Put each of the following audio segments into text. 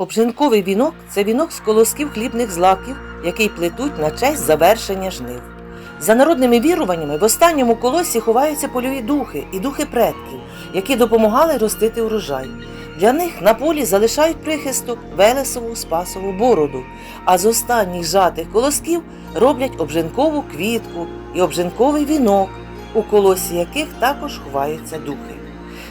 Обжинковий вінок це вінок з колосків хлібних злаків, який плетуть на честь завершення жнив. За народними віруваннями, в останньому колосі ховаються польові духи і духи предків, які допомагали ростити урожай. Для них на полі залишають прихисток Велесову Спасову бороду, а з останніх жатих колосків роблять обжинкову квітку і обжинковий вінок, у колосі яких також ховаються духи.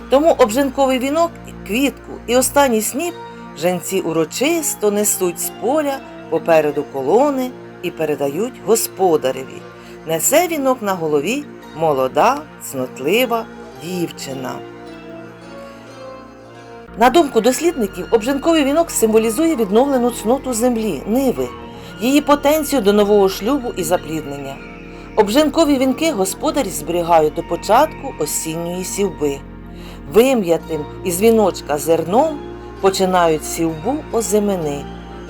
Тому обжинковий вінок, квітку і останній сніп женці урочисто несуть з поля попереду колони і передають господареві. Несе вінок на голові молода, цнотлива дівчина. На думку дослідників, обжинковий вінок символізує відновлену цноту землі, ниви, її потенцію до нового шлюбу і запліднення. Обжинкові вінки господарі зберігають до початку осінньої сівби. Вим'ятим із віночка зерном починають сівбу озимини.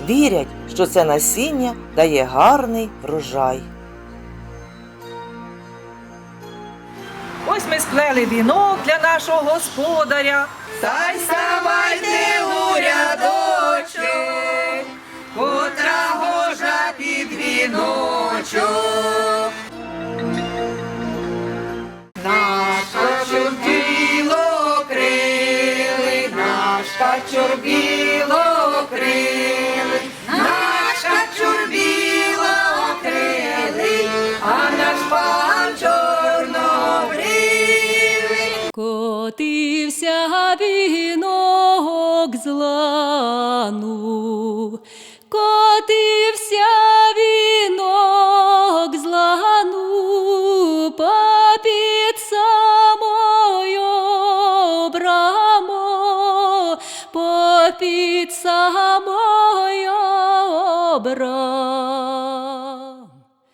Вірять, що це насіння дає гарний врожай. Ось ми сплели вінок для нашого господаря. Та й ставайте у рядочок, котра гожа під віночок. Качур біло крили, наш качур біло крили, а наш пан чорнобривий. Котився вінок з лану, попід самою брамо.